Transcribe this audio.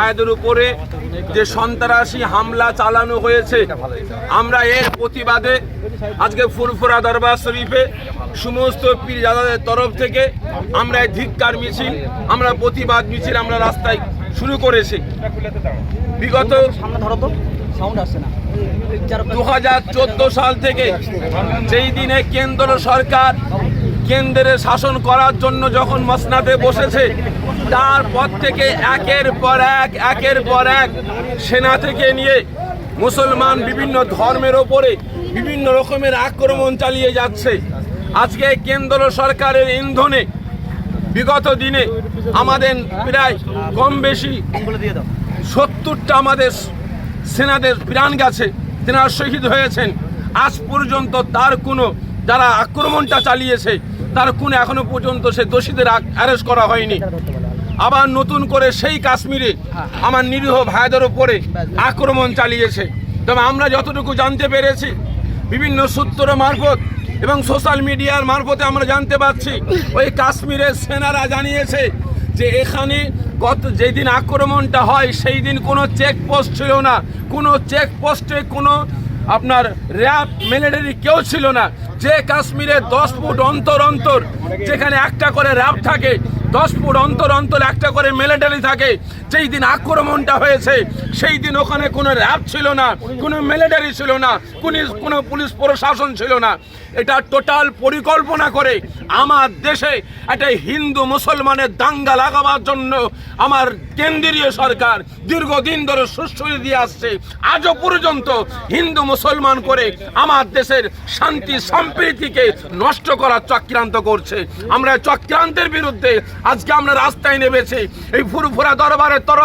মায়েদের উপরে যে সন্ত্রাসী হামলা চালানো হয়েছে আমরা এর প্রতিবাদে আজকে ফুরফুরা দরবার শরীফে সমস্ত পীরজাদাদের তরফ থেকে আমরা ধিক্কার মিছিল আমরা প্রতিবাদ মিছিল আমরা রাস্তায় শুরু করেছি। বিগত দু হাজার চোদ্দ সাল থেকে যেই দিনে কেন্দ্র সরকার কেন্দ্রে শাসন করার জন্য যখন মসনাদে বসেছে, তারপর থেকে একের পর এক, একের পর এক সেনা থেকে নিয়ে মুসলমান বিভিন্ন ধর্মের ওপরে বিভিন্ন রকমের আক্রমণ চালিয়ে যাচ্ছে। আজকে কেন্দ্র সরকারের ইন্ধনে বিগত দিনে আমাদের প্রায় কম বেশি সত্তরটা আমাদের সেনাদের প্রাণ গেছে, তেনারা শহীদ হয়েছেন। আজ পর্যন্ত তার কোনো যারা আক্রমণটা চালিয়েছে তার কোনো এখনও পর্যন্ত সে দোষীদের অ্যারেস্ট করা হয়নি। আবার নতুন করে সেই কাশ্মীরে আমার নিরীহ ভাইদের ওপরে আক্রমণ চালিয়েছে। তবে আমরা যতটুকু জানতে পেরেছি, বিভিন্ন সূত্র মারফত এবং সোশ্যাল মিডিয়ার মারফতে আমরা জানতে পারছি, ওই কাশ্মীরের সেনারা জানিয়েছে যে এখানে গত যেদিন আক্রমণটা হয়, সেই দিন কোনো চেকপোস্ট ছিল না। কোনো চেকপোস্টে কোনো আপনার র্যাব মিলিটারি কেউ ছিল না। যে কাশ্মীরে দশ ফুট অন্তর অন্তর যেখানে একটা করে র্যাব থাকে, দশ ফুট অন্তর অন্তর একটা করে মিলিটারি থাকে যেই দিন আক্রমণটা হয়েছে, সেই দিন ওখানে কোনো র্যাব ছিল না, কোনো মিলিটারি ছিল না, কোনো কোনো পুলিশ প্রশাসন ছিল না। এটা টোটাল পরিকল্পনা করে আমার দেশে একটা হিন্দু মুসলমানের দাঙ্গা লাগাবার জন্য আমার কেন্দ্রীয় সরকার দীর্ঘদিন ধরে সুশ্রী দিয়ে আসছে। আজও পর্যন্ত হিন্দু মুসলমান করে আমার দেশের শান্তি, সম্প্রীতিকে নষ্ট করার চক্রান্ত করছে। আমরা চক্রান্তের বিরুদ্ধে আজকে আমরা রাস্তায় নেমেছি। এই ফুরফুরা দরবারের তরফ